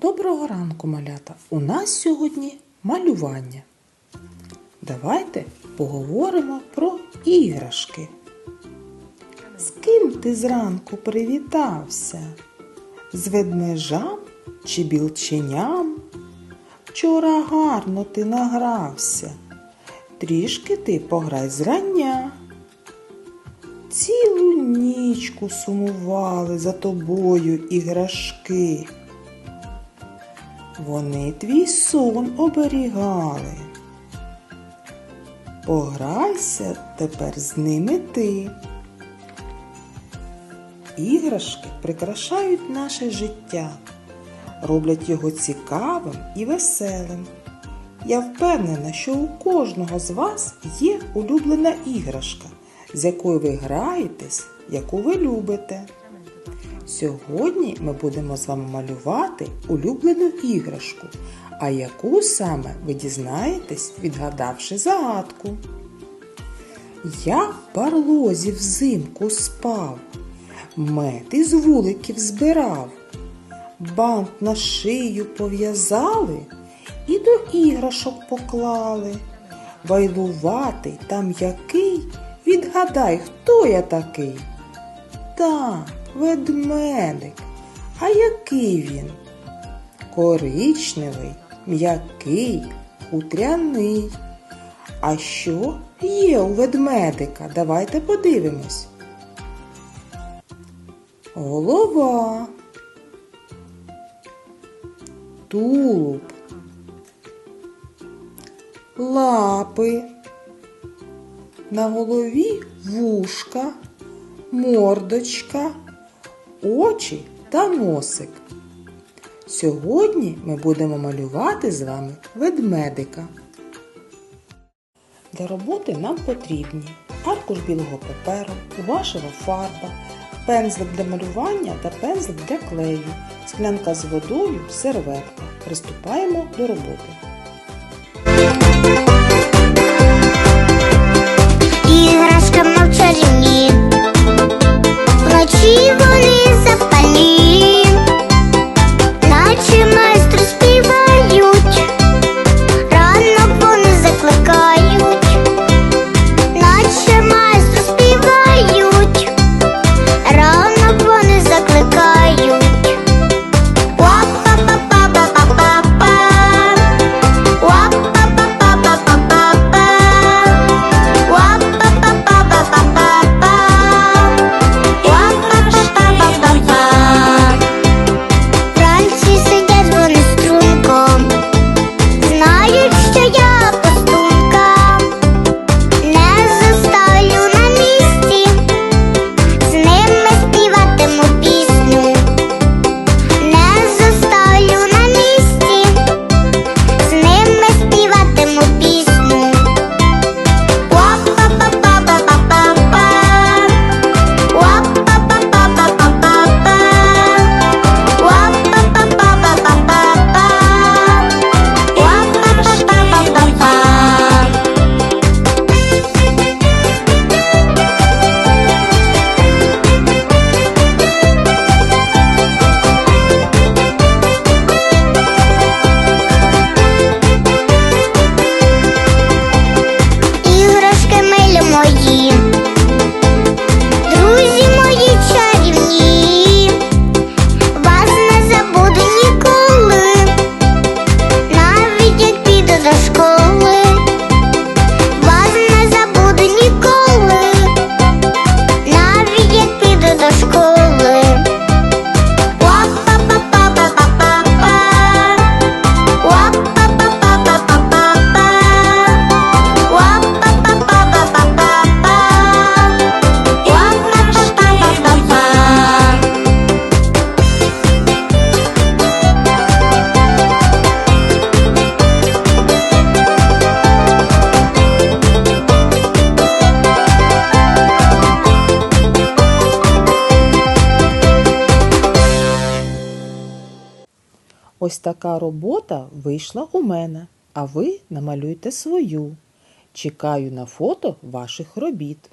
Доброго ранку, малята! У нас сьогодні малювання. Давайте поговоримо про іграшки. З ким ти зранку привітався? З ведмежам чи білченям? Вчора гарно ти награвся. Трішки ти пограй зрання. Цілу нічку сумували за тобою іграшки. Вони твій сон оберігали. Пограйся тепер з ними ти. Іграшки прикрашають наше життя, роблять його цікавим і веселим. Я впевнена, що у кожного з вас є улюблена іграшка, з якою ви граєтесь, яку ви любите. Сьогодні ми будемо з вами малювати улюблену іграшку, а яку саме ви дізнаєтесь, відгадавши загадку. Я барлозі взимку спав, мед із вуликів збирав, бант на шию пов'язали і до іграшок поклали. Вайлуватий та м'який, відгадай, хто я такий? Так, ведмедик. А який він? Коричневий, м'який, хутряний. А що є у ведмедика? Давайте подивимось. Голова. Тулуб. Лапи. На голові вушка, мордочка, очі та носик. Сьогодні ми будемо малювати з вами ведмедика. Для роботи нам потрібні аркуш білого паперу, вашого фарба, пензлик для малювання та пензлик для клею, склянка з водою, серветка. Приступаємо до роботи. Іграшками чарівні, вночі Ось така робота вийшла у мене, а ви намалюйте свою. Чекаю на фото ваших робіт.